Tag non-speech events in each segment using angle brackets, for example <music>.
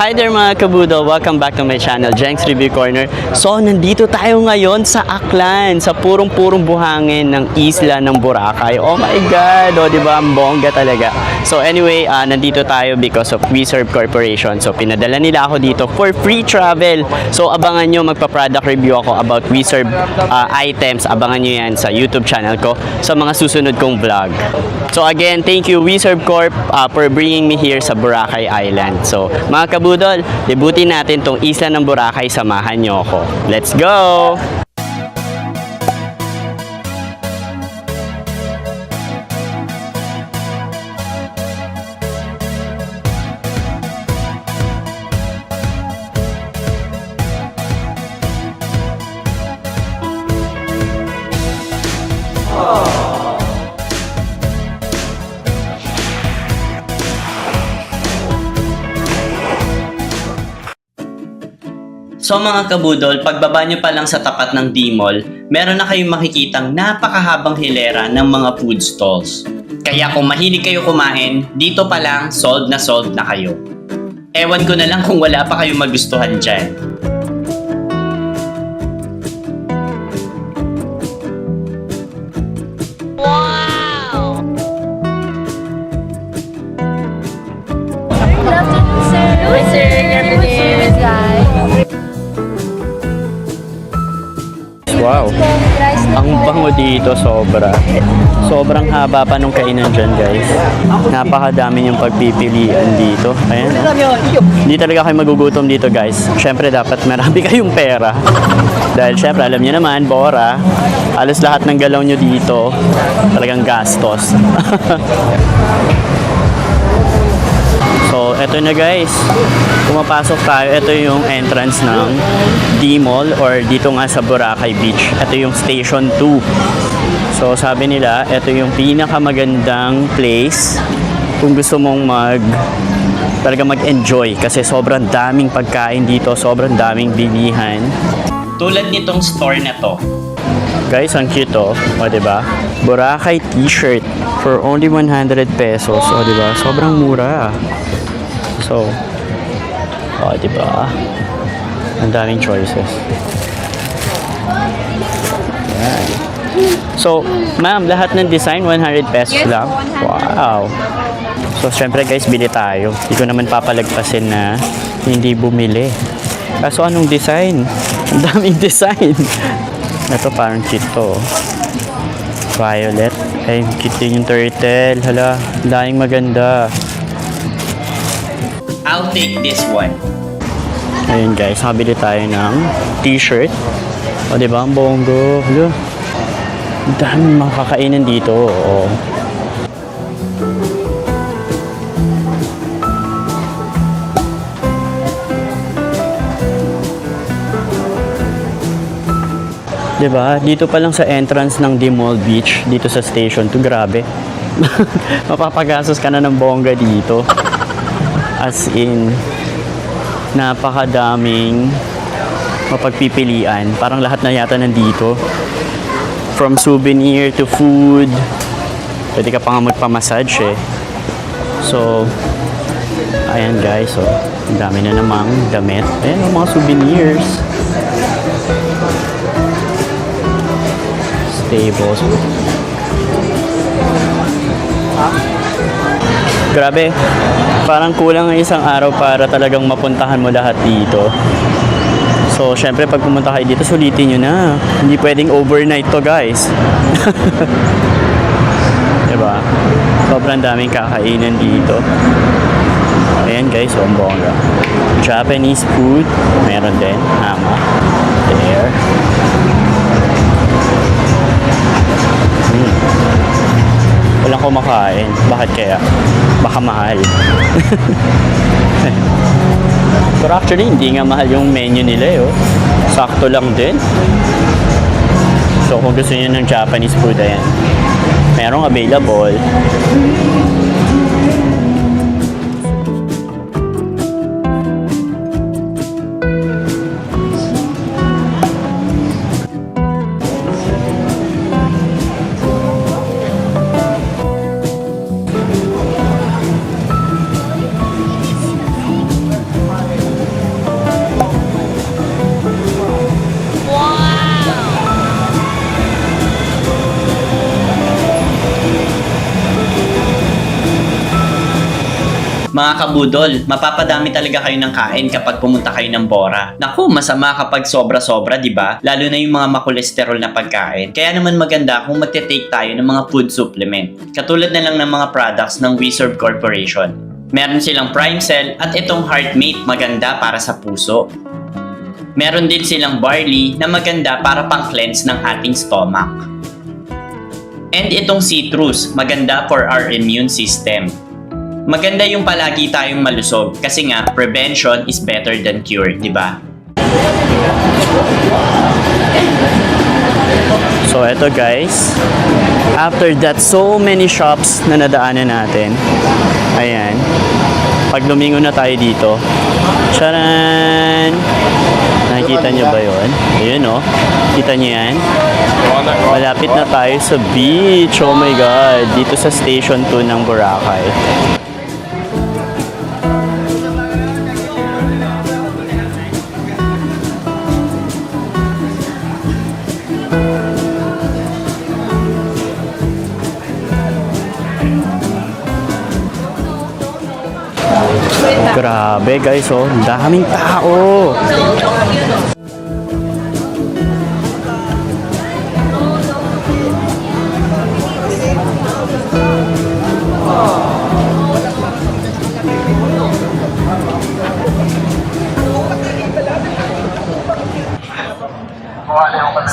Hi there mga kabudo! Welcome back to my channel, Jenks Review Corner. So, nandito tayo ngayon sa Aklan, sa purong-purong buhangin ng isla ng Boracay. Oh my God! O, di ba? Ang bongga talaga. So, anyway, ah, nandito tayo because of We Serve Corporation. So, pinadala nila ako dito for free travel. So, abangan nyo, magpa-product review ako about We Serve ah, items. Abangan nyo yan sa YouTube channel ko sa mga susunod kong vlog. So, again, thank you We Serve Corp ah, for bringing me here sa Boracay Island. So, mga kabudol, debutin natin tong isla ng Boracay. Samahan nyo ako. Let's go! So mga kabudol, pagbaba nyo pa lang sa tapat ng D-Mall, meron na kayong makikitang napakahabang hilera ng mga food stalls. Kaya kung mahilig kayo kumain, dito pa lang sold na sold na kayo. Ewan ko na lang kung wala pa kayong magustuhan dyan. Dito sobra. Sobrang haba pa nung kainan dyan guys. Napakadami yung pagpipilian dito. Ayan. Hindi talaga kayo magugutom dito guys. Siyempre dapat marami <laughs> kayong pera. Dahil siyempre alam niyo naman, Bora, alos lahat ng galaw nyo dito talagang gastos. <laughs> So, eto na guys. Pumapasok tayo. Ito yung entrance ng D-Mall or dito nga sa Boracay Beach. Ito yung Station 2. So, sabi nila, ito yung pinakamagandang place kung gusto mong mag talaga mag-enjoy kasi sobrang daming pagkain dito, sobrang daming bilihan. Tulad nitong store na to. Guys, ang cute oh. O, diba? Boracay t-shirt for only 100 pesos. O, diba? Sobrang mura. So, o, diba? Ang daming choices. Yan. So, ma'am, lahat ng design 100 pesos Yes, lang? 100. Wow. So, syempre guys, bili tayo. Hindi ko naman papalagpasin na hindi bumili. Kaso anong design? Ang daming <laughs> design. Ito parang cute to. Violet. Ay, cute din yung turtle. Hala, daming maganda. I'll take this one. Ayun guys, nakabili tayo ng t-shirt. O, di ba? Ang bongo. Hala. Ang daming makakainan dito. Oo. Diba? Dito pa lang sa entrance ng Dimol Beach, dito sa station to, grabe. <laughs> Mapapagastos ka na ng bongga dito. As in, napakadaming mapagpipilian. Parang lahat na yata nandito. From souvenir to food. Pwede ka pa nga magpamassage eh. So, ayan guys. So, ang dami na namang damit. Ayan mga souvenirs. Stables. Grabe. Parang kulang ang isang araw para talagang mapuntahan mo lahat dito. So, syempre, pag pumunta kayo dito, sulitin nyo na. Hindi pwedeng overnight to, guys. <laughs> diba? Sobrang daming kakainan dito. Ayan, guys, so, ang bongga. Japanese food. Meron din. Hama. There. Walang kumakain. Bakit kaya? Baka mahal. <laughs> Pero actually, hindi nga mahal yung menu nila eh. Oh. Sakto lang din. So, kung gusto niyo ng Japanese food, ayan. Merong available. Mga kabudol, mapapadami talaga kayo ng kain kapag pumunta kayo ng Bora. Naku, masama kapag sobra-sobra, di ba? Lalo na yung mga makolesterol na pagkain. Kaya naman maganda kung magte-take tayo ng mga food supplement. Katulad na lang ng mga products ng Wizard Corporation. Meron silang Prime Cell at itong Heartmate maganda para sa puso. Meron din silang barley na maganda para pang-cleanse ng ating stomach. And itong citrus, maganda for our immune system. Maganda yung palagi tayong malusog kasi nga prevention is better than cure, di ba? So eto guys, after that so many shops na nadaanan natin, ayan, pag lumingon na tayo dito, charan! Nakikita nyo ba yun? Ayun oh, kita nyo yan? Malapit na tayo sa beach. Oh my God. Dito sa Station 2 ng Boracay. Grabe guys, oh. Daming tao.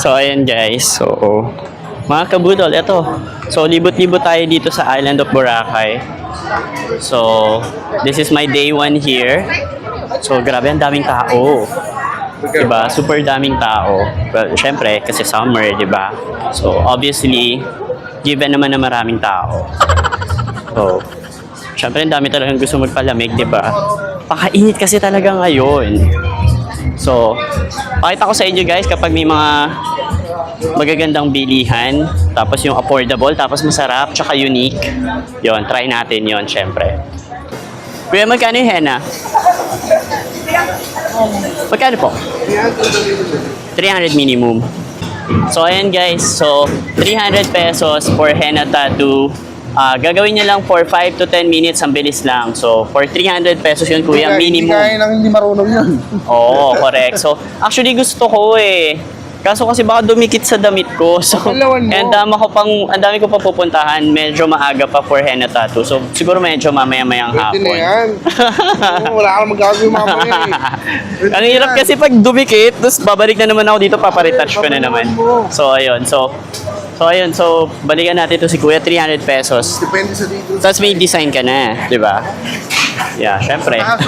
So, ayan guys. So, mga kabudol, eto. So, libot-libot tayo dito sa island of Boracay. So, this is my day one here. So, grabe, ang daming tao. Diba? Super daming tao. Well, syempre, kasi summer, diba? So, obviously, given naman na maraming tao. So, syempre, ang dami talagang gusto magpalamig, diba? Pakainit kasi talaga ngayon. So, pakita ko sa inyo guys kapag may mga magagandang bilihan, tapos yung affordable, tapos masarap, tsaka unique. Yon, try natin yon syempre. Kuya, magkano yung henna? Magkano po? 300 minimum. So, ayan guys. So, 300 pesos for henna tattoo. Ah, gagawin niya lang for 5 to 10 minutes. Ang bilis lang. So, for 300 pesos yun, kuya, Hindi minimum. kaya nang hindi marunong yun. Oo, correct. So, actually gusto ko eh. Kaso kasi baka dumikit sa damit ko. So, mo. and dami ko pang, ang dami ko pa pupuntahan. Medyo maaga pa for henna tattoo. So, siguro medyo mamaya-mayang Pwede na hapon. yan. Oo, wala kang magagawin mamaya eh. Pwede Ang na hirap yan. kasi pag dumikit, tapos babalik na naman ako dito, paparetouch ko na naman. So, ayun. So, so ayun. So, balikan natin to si Kuya, 300 pesos. Depende sa dito. Tapos may design ka na, di ba? Yeah, syempre. Taas.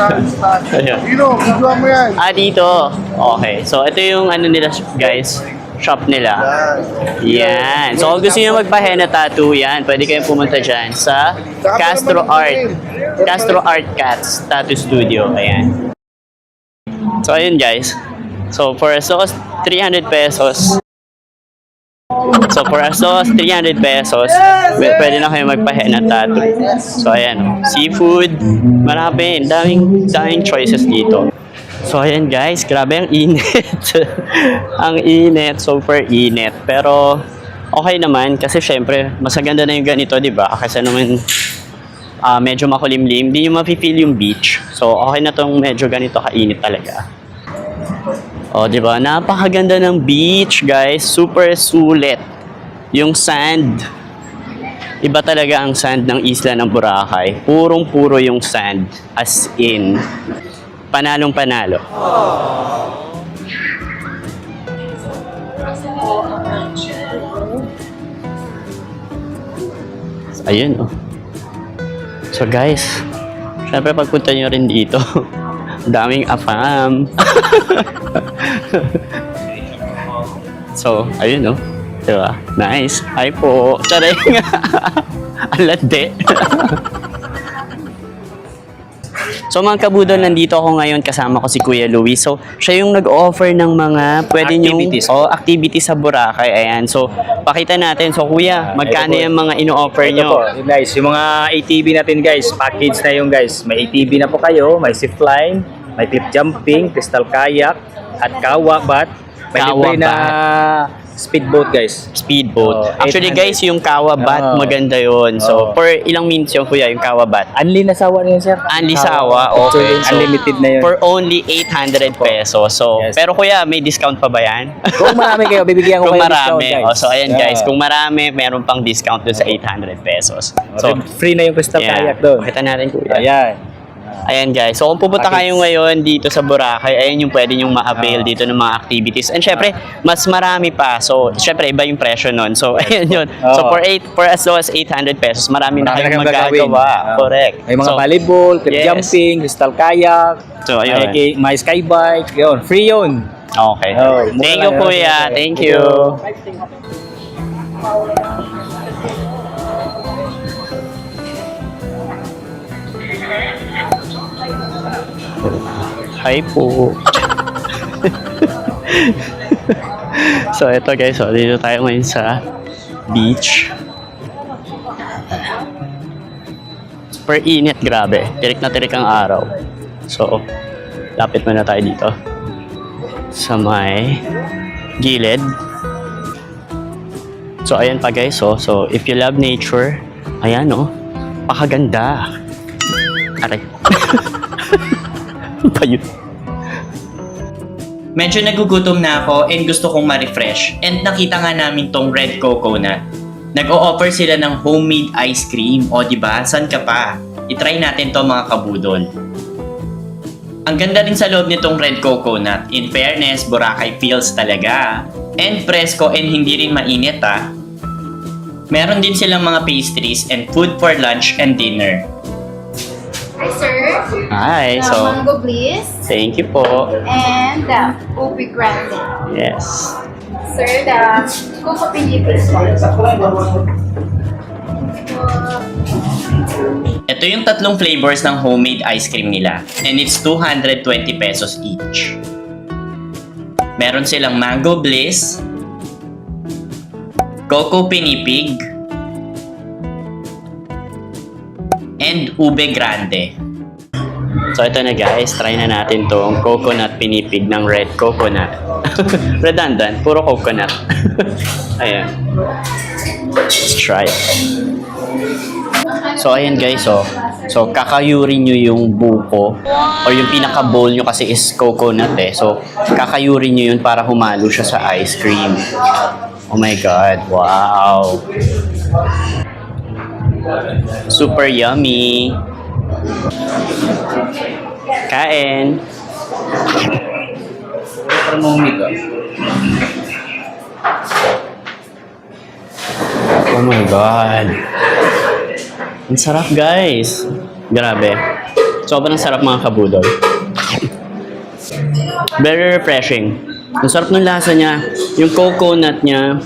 <laughs> Ayun. Dino, mo yan. Ah, dito. Okay. So, ito yung ano nila, guys. Shop nila. Yan. So, kung gusto nyo magpa-henna tattoo, yan. Pwede kayong pumunta dyan sa Castro Art. Castro Art Cats Tattoo Studio. Ayan. So, ayun guys. So, for as low as 300 pesos, So, for as low as 300 pesos, pw- pwede na kayo magpa-henna tattoo. So, ayan. oh. Seafood. Marami. Daming, daming choices dito. So, ayan guys. Grabe ang init. <laughs> ang init. Super init. Pero, okay naman. Kasi syempre, mas maganda na yung ganito, di ba? Kasi naman, ah, medyo makulimlim. Hindi nyo mapipil yung beach. So, okay na tong medyo ganito kainit talaga. O, di ba? Napakaganda ng beach, guys. Super sulit. Yung sand. Iba talaga ang sand ng isla ng Boracay. Purong-puro yung sand. As in, panalong panalo. Ayun, oh. So, guys, syempre pagpunta nyo rin dito, <laughs> daming afam. <laughs> so, ayun, oh. Diba? Nice. Hi po. Taray nga. <laughs> Alade. So mga kabudol, nandito ako ngayon kasama ko si Kuya Louie. So siya yung nag-offer ng mga pwede Activities. nyo, oh, activities sa Boracay. Ayan. So pakita natin. So Kuya, magkano yung mga ino-offer Ito nyo? po, guys, yung mga ATV natin guys, package na yung guys. May ATV na po kayo, may zip line, may cliff jumping, crystal kayak, at kawa bat. May Kawa libre na speedboat guys. Speedboat. Oh, Actually 800. guys, yung Kawabat, Oh. maganda yon. So, Oh. for ilang minutes yung kuya, yung Kawabat? Unli na sawa na yun, sir. Unli sawa, So, okay. yun, So, unlimited na yun. For only 800 pesos. So, Yes. pero kuya, may discount pa ba yan? Kung marami kayo, bibigyan ko <laughs> kung kayo marami. discount, guys. Oh, so, ayan guys, kung marami, meron pang discount dun sa 800 pesos. So, free na yung crystal yeah. kayak doon. Pakita natin kuya. Ayan. Ayan guys. So kung pupunta kayo ngayon dito sa Boracay, ayan yung pwede nyong ma-avail dito ng mga activities. And syempre, mas marami pa. So syempre, iba yung presyo nun. So <laughs> ayan yun. So for eight, for as low as 800 pesos, marami, na kayong magagawa. Ah. Correct. May mga so, volleyball, cliff yes. jumping, crystal kayak, So, ayun. may, may skybike, yun. Free yun. Okay. Oh, Thank you, kuya. Thank you. Hi po. <laughs> so, ito guys. So, dito tayo ngayon sa beach. Super init, grabe. Tirik na tirik ang araw. So, lapit muna tayo dito. Sa may gilid. So, ayan pa guys. So, so if you love nature, ayan oh. Pakaganda. Aray. <laughs> Ano ba yun? Medyo nagugutom na ako and gusto kong ma-refresh. And nakita nga namin tong red coconut. Nag-o-offer sila ng homemade ice cream. O di ba? San ka pa? I-try natin to mga kabudol. Ang ganda rin sa loob nitong red coconut. In fairness, Boracay feels talaga. And presko and hindi rin mainit ah. Meron din silang mga pastries and food for lunch and dinner. Hi, sir. Hi. The So, mango bliss thank you po. and the ubi grande. Yes. Sir, the coco pinipis po. Ito yung tatlong flavors ng homemade ice cream nila and it's 220 pesos each. Meron silang mango bliss, coco pinipig, and ube grande. So, ito na guys. Try na natin tong coconut pinipig ng red coconut. <laughs> Redundant. Puro coconut. <laughs> ayan. Let's try. So, ayan guys, oh. So, kakayurin nyo yung buko or yung pinaka-bowl nyo kasi is coconut eh. So, kakayurin nyo yun para humalo siya sa ice cream. Oh my God. Wow. Super yummy. Kain. Oh my God. Ang sarap guys. Grabe. Sobrang sarap mga kabudol. Very refreshing. Ang sarap ng lasa niya. Yung coconut niya,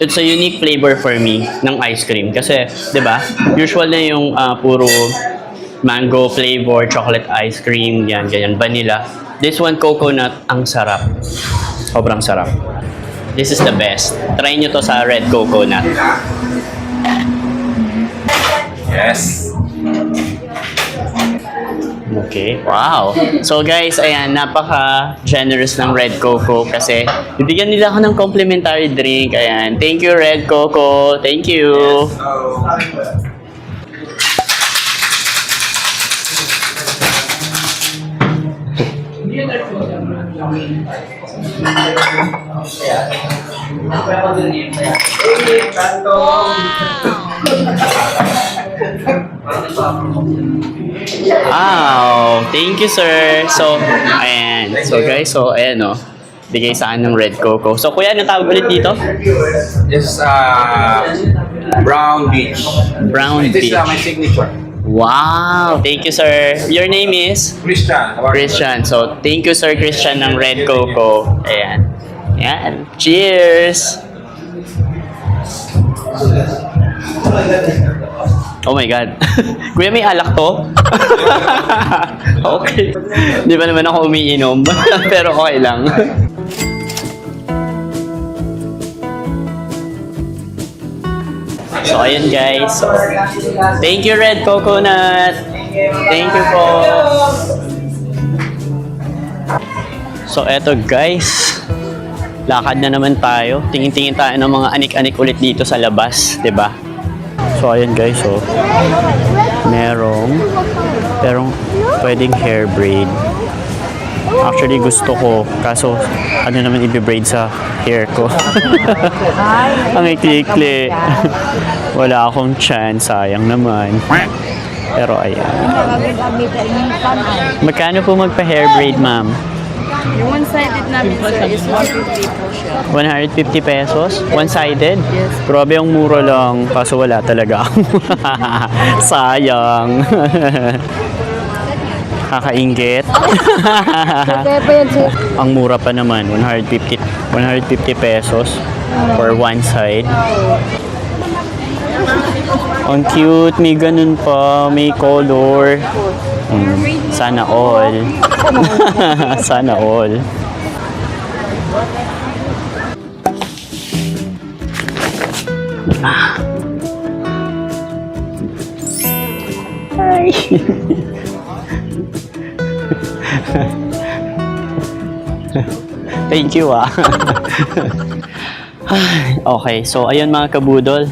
it's a unique flavor for me ng ice cream. Kasi, di ba, usual na yung ah, puro mango flavor, chocolate ice cream, yan, ganyan, vanilla. This one, coconut, ang sarap. Sobrang sarap. This is the best. Try nyo to sa red coconut. Yes. Okay, wow. So guys, ayan, napaka-generous ng Red Coco kasi bibigyan nila ako ng complimentary drink. Ayan, thank you Red Coco. Thank you. Wow, thank you sir. So, ayan. So guys, so ayan oh. Bigay sa akin ng Red Coco. So kuya, ano tawag ulit dito? This is uh, Brown Beach. Brown This Beach. is uh, my signature. Wow, thank you sir. Your name is? Christian. Christian. So, thank you Sir Christian ng Red Coco. Ayan. Ayan. Cheers! Oh my God. <laughs> Kuya, may alak to? <laughs> okay. Di ba naman ako umiinom? <laughs> Pero okay lang. So, ayun guys. So, thank you Red Coconut. Thank you po. So, eto guys. lakad na naman tayo. Tingin-tingin tayo ng mga anik-anik ulit dito sa labas, 'di ba? So ayun guys, so merong merong pwedeng hair braid. Actually gusto ko, kaso ano naman i-braid sa hair ko. <laughs> Ang ikli-ikli. <laughs> Wala akong chance, sayang naman. Pero ayan. Magkano po magpa-hair braid, ma'am? Yung one-sided namin, sir, is 150 po siya. 150 pesos? One-sided? Yes. Grabe ang mura lang, kaso wala talaga. <laughs> Sayang. <laughs> Kakaingit. Kaya pa yan, sir. <laughs> ang mura pa naman, 150 150 pesos for one side. Ang cute, may ganun pa, may color. Mm, sana all. <laughs> sana all. Ah. Ay. Thank you ah. Ay, <laughs> okay, so ayun mga kabudol.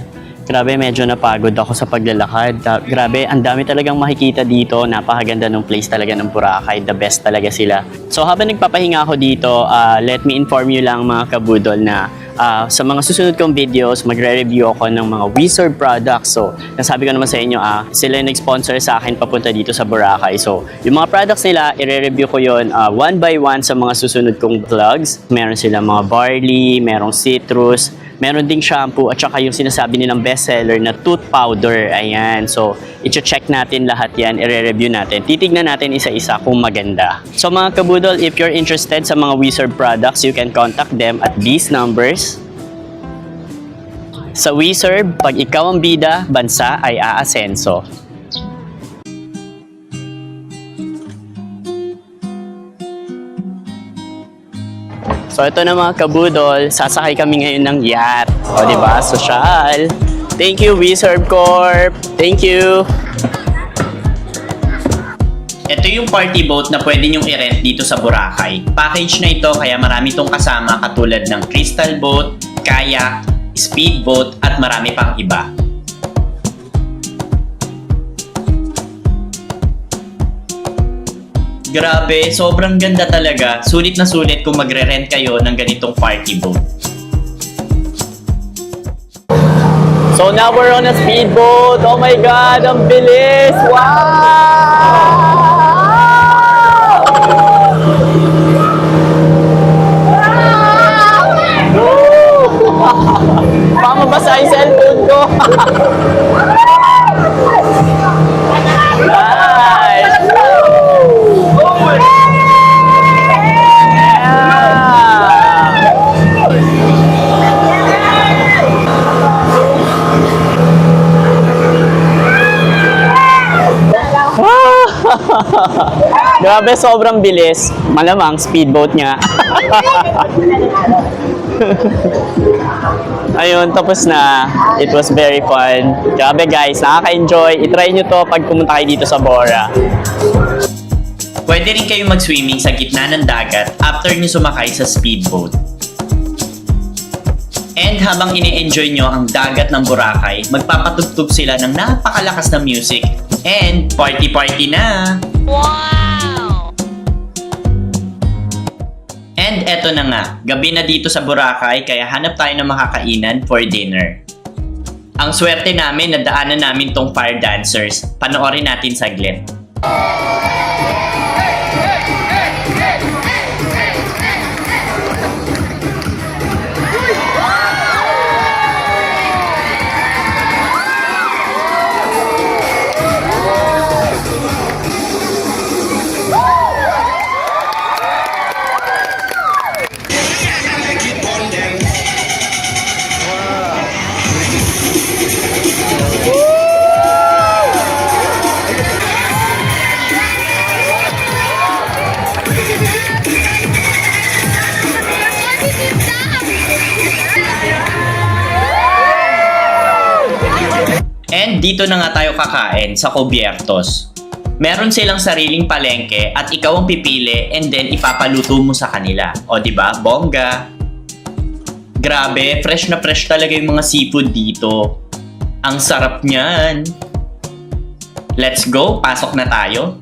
Grabe, medyo napagod ako sa paglalakad. Grabe, ang dami talagang makikita dito. Napakaganda ng place talaga ng Boracay. The best talaga sila. So habang nagpapahinga ako dito, ah, let me inform you lang mga kabudol na ah, sa mga susunod kong videos, magre-review ako ng mga Wizard products. So, nasabi ko naman sa inyo, ah, sila yung nag-sponsor sa akin papunta dito sa Boracay. So, yung mga products nila, i-review ko yon ah, one by one sa mga susunod kong vlogs. Meron sila mga barley, merong citrus, meron ding shampoo at saka yung sinasabi nilang bestseller na tooth powder. Ayan. So, i-check natin lahat yan, i-review natin. Titignan natin isa-isa kung maganda. So, mga kabudol, if you're interested sa mga Wizard products, you can contact them at these numbers. Sa Wizard, pag ikaw ang bida, bansa ay aasenso. So ito na mga kabudol, sasakay kami ngayon ng yacht. O di ba? Social. Thank you Wizard Corp. Thank you. Ito yung party boat na pwede nyong i-rent dito sa Boracay. Package na ito kaya marami tong kasama katulad ng crystal boat, kayak, speedboat at marami pang iba. Grabe, sobrang ganda talaga. Sulit na sulit kung magre-rent kayo ng ganitong party boat. So now we're on a speedboat. Oh my God, ang bilis! Wow! Woo! Baka mabasa yung cellphone ko. <laughs> Grabe, sobrang bilis. Malamang, speedboat nga. <laughs> Ayun, tapos na. It was very fun. Grabe guys, nakaka-enjoy. I-try nyo to pag pumunta kayo dito sa Bora. Pwede rin kayong mag-swimming sa gitna ng dagat after nyo sumakay sa speedboat. And habang ini-enjoy nyo ang dagat ng Boracay, magpapatugtog sila ng napakalakas na music and party-party na! Wow! And eto na nga, gabi na dito sa Boracay kaya hanap tayo ng makakainan for dinner. Ang swerte namin na daanan namin tong fire dancers. Panoorin natin saglit. Dito na nga tayo kakain sa Cubiertos. Meron silang sariling palengke at ikaw ang pipili and then ipapaluto mo sa kanila. O di ba? Bongga. Grabe, fresh na fresh talaga yung mga seafood dito. Ang sarap niyan. Let's go, pasok na tayo.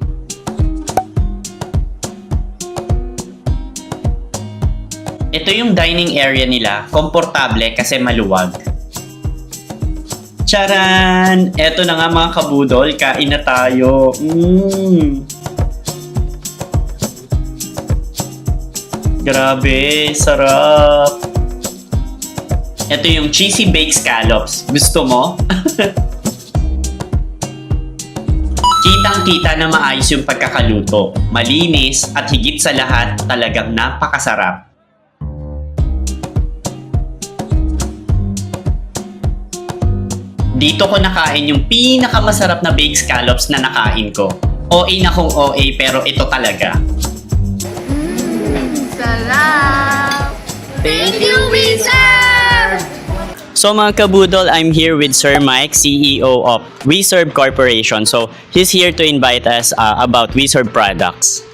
Ito yung dining area nila, komportable kasi maluwag. Charan! Eto na nga mga kabudol, kain na tayo. Mmm! Grabe, sarap. Ito yung cheesy baked scallops. Gusto mo? <laughs> Kitang-kita na maayos yung pagkakaluto. Malinis at higit sa lahat, talagang napakasarap. Dito ko nakain yung pinakamasarap na baked scallops na nakain ko. OA na kung OA pero ito talaga. Sarap! Thank you, Wizard! So mga kabudol, I'm here with Sir Mike, CEO of WeServe Corporation. So he's here to invite us uh, about WeServe products.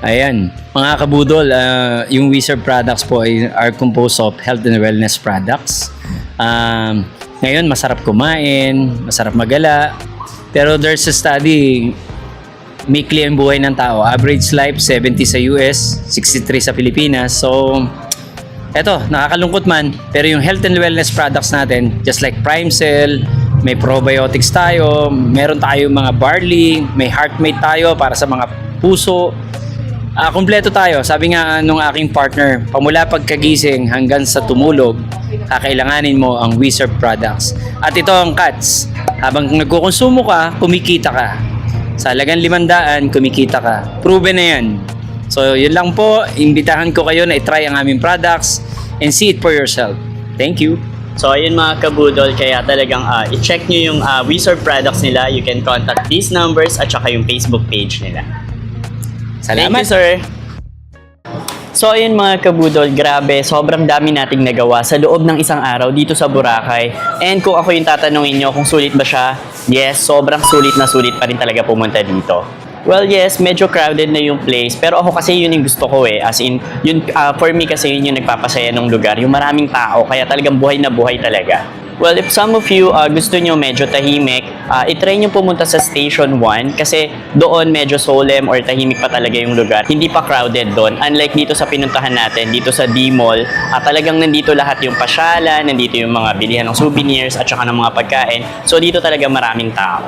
Ayan, mga kabudol, ah, yung Wizard products po ay are composed of health and wellness products. Um, ngayon, masarap kumain, masarap magala. Pero there's a study, weekly ang buhay ng tao. Average life, 70 sa US, 63 sa Pilipinas. So, eto, nakakalungkot man. Pero yung health and wellness products natin, just like Prime Cell, may probiotics tayo, meron tayo mga barley, may heartmate tayo para sa mga puso, Ah, kumpleto tayo. Sabi nga nung aking partner, pamula pagkagising hanggang sa tumulog, kakailanganin mo ang Wizard products. At ito ang cuts. Habang nagkukonsumo ka, kumikita ka. Sa halagang limandaan, kumikita ka. Proven na yan. So, yun lang po. Imbitahan ko kayo na itry ang aming products and see it for yourself. Thank you. So ayun mga kabudol, kaya talagang uh, i-check nyo yung uh, WeServe products nila. You can contact these numbers at saka yung Facebook page nila. Thank Salamat. you, sir. So ayun mga kabudol, grabe, sobrang dami nating nagawa sa loob ng isang araw dito sa Boracay. And kung ako yung tatanungin nyo kung sulit ba siya, yes, sobrang sulit na sulit pa rin talaga pumunta dito. Well, yes, medyo crowded na yung place. Pero ako kasi yun yung gusto ko eh. As in, yun, ah, for me kasi yun yung nagpapasaya ng lugar. Yung maraming tao, kaya talagang buhay na buhay talaga. Well, if some of you uh, gusto nyo medyo tahimik, uh, itry nyo pumunta sa Station 1 kasi doon medyo solemn or tahimik pa talaga yung lugar. Hindi pa crowded doon. Unlike dito sa pinuntahan natin, dito sa D-Mall, uh, talagang nandito lahat yung pasyalan, nandito yung mga bilihan ng souvenirs at saka ng mga pagkain. So dito talaga maraming tao.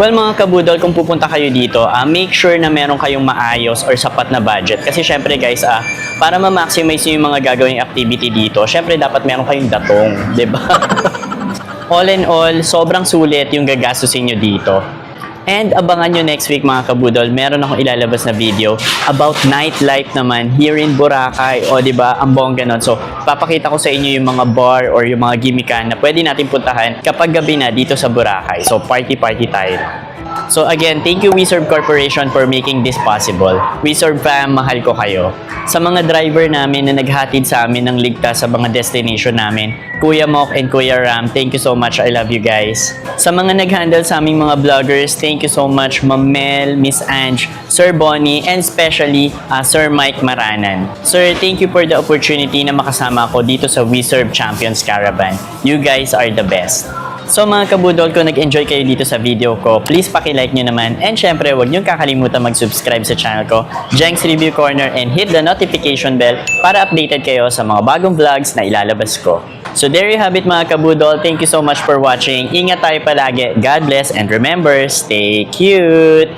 Well mga kabudol, kung pupunta kayo dito, ah, make sure na meron kayong maayos or sapat na budget. Kasi syempre guys, ah, para ma-maximize nyo yung mga gagawing activity dito, syempre dapat meron kayong datong, 'di ba? <laughs> all in all, sobrang sulit yung gagastusin nyo dito. And abangan nyo next week mga kabudol, meron akong ilalabas na video about nightlife naman here in Boracay. O di ba ang bongga nun. So, papakita ko sa inyo yung mga bar or yung mga gimmickan na pwede natin puntahan kapag gabi na dito sa Boracay. So, party-party tayo. So again, thank you WeServe Corporation for making this possible. WeServe fam, mahal ko kayo. Sa mga driver namin na naghatid sa amin ng ligtas sa mga destination namin, Kuya Mok and Kuya Ram, thank you so much. I love you guys. Sa mga nag-handle sa aming mga vloggers, thank you so much Ma'am Mel, Miss Ange, Sir Bonnie, and especially uh, Sir Mike Maranan. Sir, thank you for the opportunity na makasama ako dito sa WeServe Champions Caravan. You guys are the best. So mga kabudol, kung nag-enjoy kayo dito sa video ko, please paki-like nyo naman. And syempre, huwag nyo kakalimutan mag-subscribe sa channel ko, Jenks Review Corner, and hit the notification bell para updated kayo sa mga bagong vlogs na ilalabas ko. So there you have it mga kabudol. Thank you so much for watching. Ingat tayo palagi. God bless and remember, stay cute!